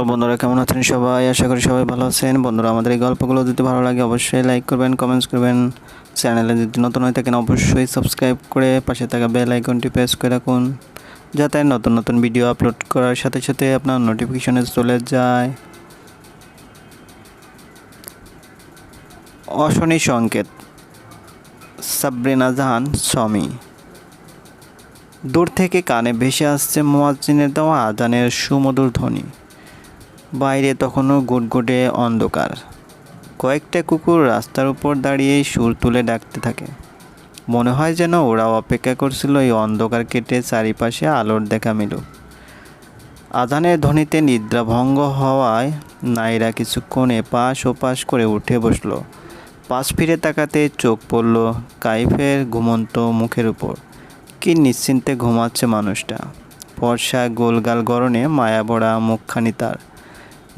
Hello বন্ধুরা কেমন আছেন সবাই? আশা করি সবাই ভালো আছেন। বন্ধুরা, আমাদের এই গল্পগুলো যদি ভালো লাগে অবশ্যই লাইক করবেন কমেন্টস করবেন। চ্যানেলে যদি নতুন হয়ে থাকেন অবশ্যই সাবস্ক্রাইব করে পাশে থাকা বেল আইকনটি প্রেস করে রাখুন, যাতে নতুন নতুন ভিডিও আপলোড করার সাথে সাথে আপনার নোটিফিকেশনে চলে যায়। অশনি সংকেত, সাবরিনা জাহান, স্বামী। দূর থেকে কানে ভেসে আসছে মোয়াজ্জিনের দেওয়া আজানের সুমধুর ধ্বনি। বাইরে তখনও গুটগুটে অন্ধকার। কয়েকটা কুকুর রাস্তার উপর দাঁড়িয়ে সুর তুলে ডাকতে থাকে। মনে হয় যেন ওরাও অপেক্ষা করছিল এই অন্ধকার কেটে চারিপাশে আলোর দেখা মিলুক আধানের ধ্বনিতে নিদ্রাভঙ্গ হওয়ায় নাইরা কিছুক্ষণ এপাশ ওপাশ করে উঠে বসল। পাশ ফিরে তাকাতে চোখ পড়ল কাইফের ঘুমন্ত মুখের উপর। কি নিশ্চিন্তে ঘুমাচ্ছে মানুষটা। বর্ষা গোলগাল গরনে মায়াবড়া মুখখানি তার।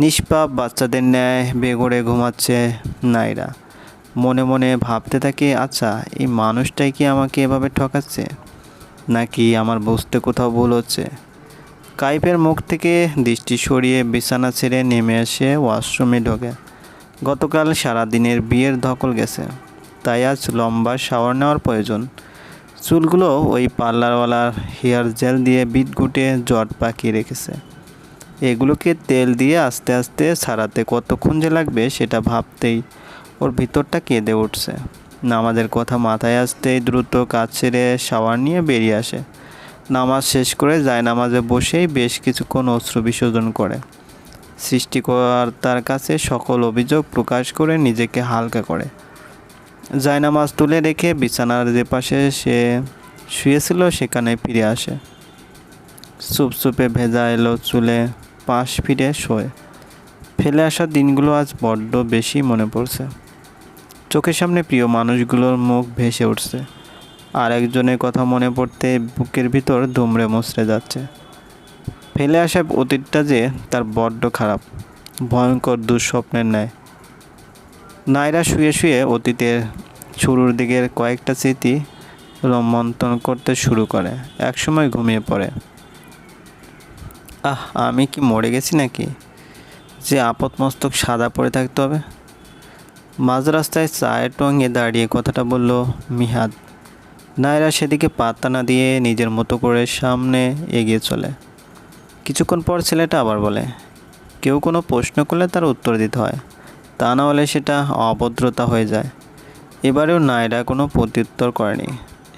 নিষ্পাপ বাচ্চাদের ন্যায় বেগড়ে ঘুমাচ্ছে নাইরা। মনে মনে ভাবতে থাকে আচ্ছা এই মানুষটাই কি আমাকে এভাবে ঠকাচ্ছে? নাকি আমার বুঝতে কোথাও ভুল হচ্ছে? কাইফের মুখ থেকে দৃষ্টি সরিয়ে বিছানা ছেড়ে নেমে এসে ওয়াশরুমে ঢোকে। গতকাল সারাদিনের বিয়ের ধকল গেছে, তাই আজ লম্বা শাওয়ার নেওয়ার প্রয়োজন। চুলগুলো ওই পার্লারওয়ালার হেয়ার জেল দিয়ে বিট গুটে জট পাকিয়ে রেখেছে। এগুলোকে তেল দিয়ে আস্তে আস্তে ছাড়াতে কতক্ষণ যে লাগবে সেটা ভাবতেই ওর ভিতরটা কেঁদে উঠছে। নামাজের কথা মাথায় আসতেই দ্রুত কাজ ছেড়ে শাওয়ার নিয়ে বেরিয়ে আসে। নামাজ শেষ করে যায় নামাজে বসেই বেশ কিছুক্ষণ অশ্রু বিসর্জন করে। সৃষ্টিকর্তার কাছে সকল অভিযোগ প্রকাশ করে নিজেকে হালকা করে। জায়নামাজ তুলে রেখে বিছানার যে পাশে সে শুয়েছিল সেখানে ফিরে আসে। সুপসুপে ভেজা এলো চুলে। পাশ ফিরে শোয়। ফেলে আসা দিনগুলো আজ বড্ড বেশি মনে পড়ছে। চোখের সামনে প্রিয় মানুষগুলোর মুখ ভেসে উঠছে। আর একজনের কথা মনে পড়তে বুকের ভিতর দুমড়ে মুচড়ে যাচ্ছে। ফেলে আসা অতীতটা যে তার বড্ড খারাপ, ভয়ঙ্কর দুঃস্বপ্নের ন্যায়। নাইরা শুয়ে শুয়ে অতীতের শুরুর দিকের কয়েকটা স্মৃতি রোমন্থন করতে শুরু করে, একসময় ঘুমিয়ে পড়ে। আহ, আমি কি মরে গেছি নাকি? যে আপদমস্তক সাদা পড়ে থাকতে হবে। মাঝ রাস্তায় চায়ের টঙ্গে দাঁড়িয়ে কথাটা বলল মিহাদ। নায়রা সেদিকে পাত্তা না দিয়ে নিজের মতো করে সামনে এগিয়ে চলে। কিছুক্ষণ পর ছেলেটা আবার বলে, কেউ কোনো প্রশ্ন করলে তার উত্তর দিতে হয়। তা না হলে সেটা অভদ্রতা হয়ে যায়। এবারেও নায়রা কোনো প্রত্যুত্তর করেনি।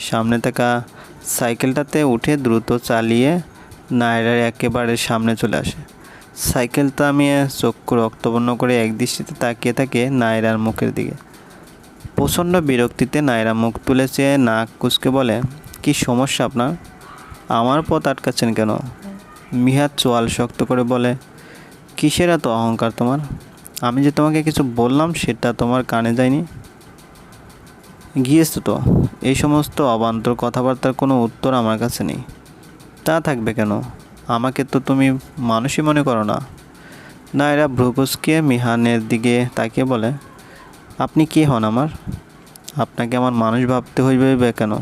সামনে থাকা সাইকেলটাতে উঠে দ্রুত চালিয়ে নায়রার একেবারে সামনে চলে আসে। সাইকেল থামিয়ে চক্ষু রক্তবর্ণ করে একদৃষ্টিতে তাকিয়ে থাকে নায়রার মুখের দিকে। প্রচণ্ড বিরক্তিতে নায়রা মুখ তুলে চেয়ে নাক কুচকে বলে, কি সমস্যা আপনার? আমার পথ আটকাচ্ছেন কেন? মিহাদ চোয়াল শক্ত করে বলে, কিসের এত অহংকার তোমার? আমি যে তোমাকে কিছু বললাম সেটা তোমার কানে যায়নি? গিয়েছো তো। এই সমস্ত অবান্তর কথাবার্তার কোনো উত্তর আমার কাছে নেই। তা থাকবে কেন? আমাকে তো তুমি মানুষই মনে করো না। না এরা ভ্রুকুসকে মিহানের দিকে তাকিয়ে বলে, আপনি কে হন আমার? আপনাকে আমার মানুষ ভাবতে হইবে কেন?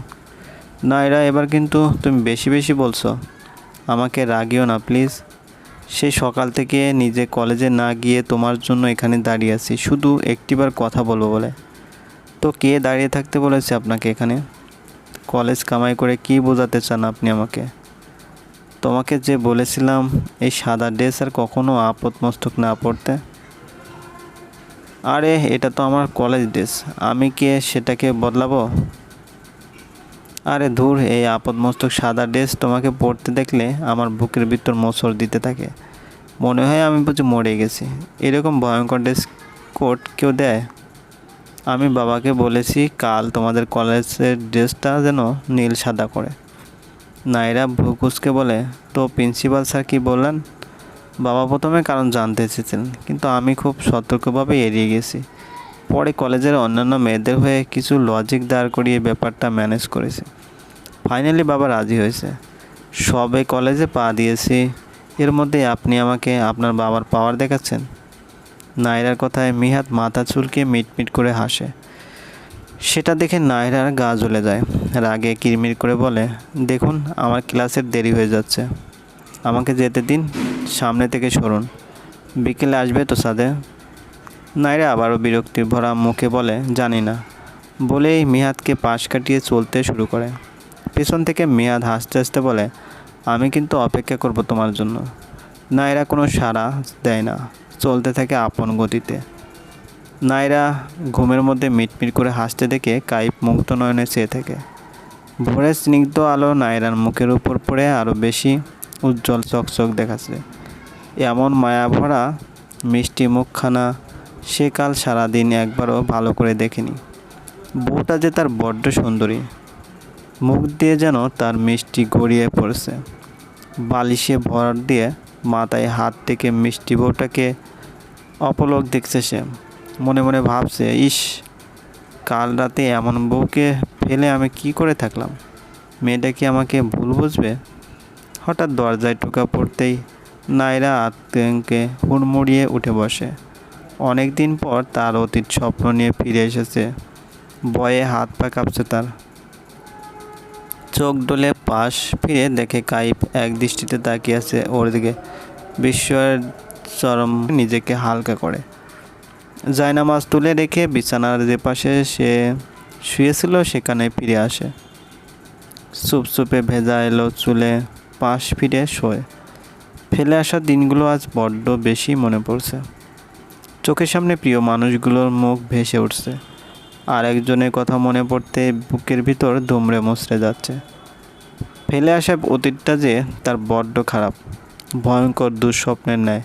না এরা এবার কিন্তু তুমি বেশি বেশি বলছো। আমাকে রাগিও না, প্লিজ। সেই সকাল থেকে নিজে কলেজে না গিয়ে তোমার জন্য এখানে দাঁড়িয়ে আছি। শুধু একটিবার কথা বলব বলে। তো কে দাঁড়িয়ে থাকতে বলেছে আপনাকে এখানে? কলেজ কামাই করে কি বোঝাতে চান আপনি আমাকে? তোমাকে যে বলেছিলাম, এই সাদা ড্রেস আর কখনো আপদ মস্তক না পড়তে আরে, এটা তো আমার কলেজ ড্রেস। আমি কে সেটাকে বদলাবো? আরে ধুর, এই আপদ মস্তক সাদা ড্রেস তোমাকে পড়তে দেখলে আমার বুকের ভিতর মোচড় দিতে থাকে। মনে হয় আমি বুঝি মরে গেছি। এরকম ভয়ঙ্কর ড্রেস কোট কেউ দেয়? আমি বাবাকে বলেছি, কাল তোমাদের কলেজের ড্রেসটা যেন নীল সাদা করে। নাইরা ভ্রুকুসকে বলে, তো প্রিন্সিপাল স্যার কি বললেন? বাবা প্রথমে কারণ জানতে এসেছিলেন, কিন্তু আমি খুব সতর্কভাবে এড়িয়ে গেছি। পরে কলেজের অন্যান্য মেয়েদের হয়ে কিছু লজিক দাঁড় করিয়ে ব্যাপারটা ম্যানেজ করেছি। ফাইনালি বাবা রাজি হয়েছে। সবে কলেজে পা দিয়েছি। এর মধ্যে আপনি আমাকে আপনার বাবার পাওয়ার দেখাচ্ছেন? নায়রার কথায় মিহাত মাথা চুলকে মিটমিট করে হাসে। সেটা দেখে নায়রার গা জ্বলে যায়। রাগে কিরমির করে বলে, দেখুন, আমার ক্লাসের দেরি হয়ে যাচ্ছে। আমাকে যেতে দিন, সামনে থেকে সরুন। বিকেলে আসবে তো সাদে? নাইরা আবারও বিরক্তি ভরা মুখে বলে, জানি না। বলেই মিহাদকে পাশ কাটিয়ে চলতে শুরু করে। পেছন থেকে মিহাদ হাসতে হাসতে বলে, আমি কিন্তু অপেক্ষা করব তোমার জন্য। নাইরা কোনো সাড়া দেয় না। চলতে থাকে আপন গতিতে। নাইরা ঘুমের মধ্যে মিটমিট করে হাসতে দেখে কাইপ মুক্ত নয়নে চেয়ে থাকে। ভোরের স্নিগ্ধ আলো নায়রার মুখের উপর পড়ে আরও বেশি উজ্জ্বল চকচক দেখাচ্ছে। এমন মায়া ভরা মিষ্টি মুখখানা সে কাল সারাদিন একবারও ভালো করে দেখেনি। বউটা যে তার বড্ড সুন্দরী। মুখ দিয়ে যেন তার মিষ্টি গড়িয়ে পড়ছে। বালিশে ভর দিয়ে মাথায় হাত থেকে মিষ্টি বউটাকে অপলক দেখছে সে। মনে মনে ভাবছে, ইস, কাল রাতে এমন বউকে ফেলে আমি কি করে থাকলাম? মেয়েটা কি আমাকে ভুল বুঝবে? হঠাৎ দরজায় টোকা পড়তেই নাইরা আতঙ্কে হুড়মুড়িয়ে উঠে বসে। অনেক দিন পর তার অতীত স্বপ্ন নিয়ে ফিরে এসেছে। ভয়ে হাত পা কাঁপছে তার। চোখ ডলে পাশ ফিরে দেখে কাইপ এক দৃষ্টিতে তাকিয়ে আছে ওর দিকে। বিস্ময়ের চরম নিজেকে হালকা করে। জায়নামাজ তুলে রেখে বিছানার যে পাশে সে শুয়েছিল, সেখানে ফিরে আসে। সুপ সুপে ভেজা এলো চুলে, পাশ ফিরে শোয়। ফেলে আসা দিনগুলো আজ বড্ড বেশি মনে পড়ছে। চোখের সামনে প্রিয় মানুষগুলোর মুখ ভেসে উঠছে। আর একজনের কথা মনে পড়তে বুকের ভিতর দুমড়ে মুচড়ে যাচ্ছে। ফেলে আসা অতীতটা যে তার বড্ড খারাপ, ভয়ঙ্কর দুঃস্বপ্নের ন্যায়।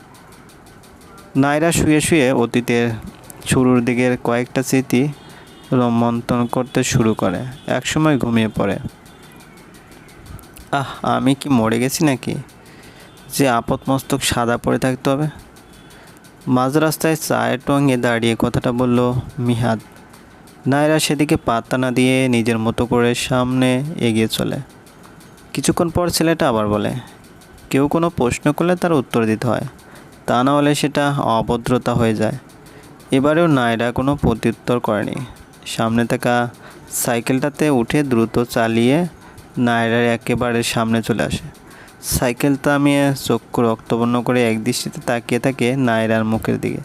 নাইরা শুয়ে শুয়ে অতীতের শুরুর দিকের কয়েকটা স্মৃতি রোমন্থন করতে শুরু করে। একসময় ঘুমিয়ে পড়ে। আহ, আমি কি মরে গেছি নাকি? যে আপদমস্তক সাদা পড়ে থাকতে হবে। মাঝ রাস্তায় চায়ের টঙ্গে দাঁড়িয়ে কথাটা বলল মিহাদ। নায়রা সেদিকে পাত্তা না দিয়ে নিজের মতো করে সামনে এগিয়ে চলে। কিছুক্ষণ পর ছেলেটা আবার বলে, কেউ কোনো প্রশ্ন করলে তার উত্তর দিতে হয়। তা না হলে সেটা অভদ্রতা হয়ে যায়। এবারেও নায়রা কোনো প্রত্যুত্তর করেনি। সামনে থাকা সাইকেলটাতে উঠে দ্রুত চালিয়ে নায়রার একেবারে সামনে চলে আসে। সাইকেল থামিয়ে চক্ষু রক্তবর্ণ করে একদৃষ্টিতে তাকিয়ে থাকে নায়রার মুখের দিকে।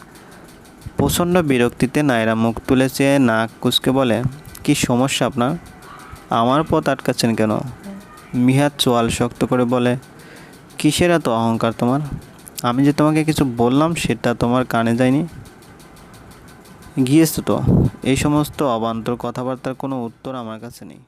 প্রচণ্ড বিরক্তিতে নায়রা মুখ তুলে চেয়ে নাক কুচকে বলে, কি সমস্যা আপনার? আমার পথ আটকাচ্ছেন কেন? মিহাদ চোয়াল শক্ত করে বলে, কিসের এত অহংকার তোমার? আমি যে তোমাকে কিছু বললাম, সেটা তোমার কানে যায়নি। গিয়েছো তো? এই সমস্ত অবান্তর কথাবার্তার কোনো উত্তর আমার কাছে নেই।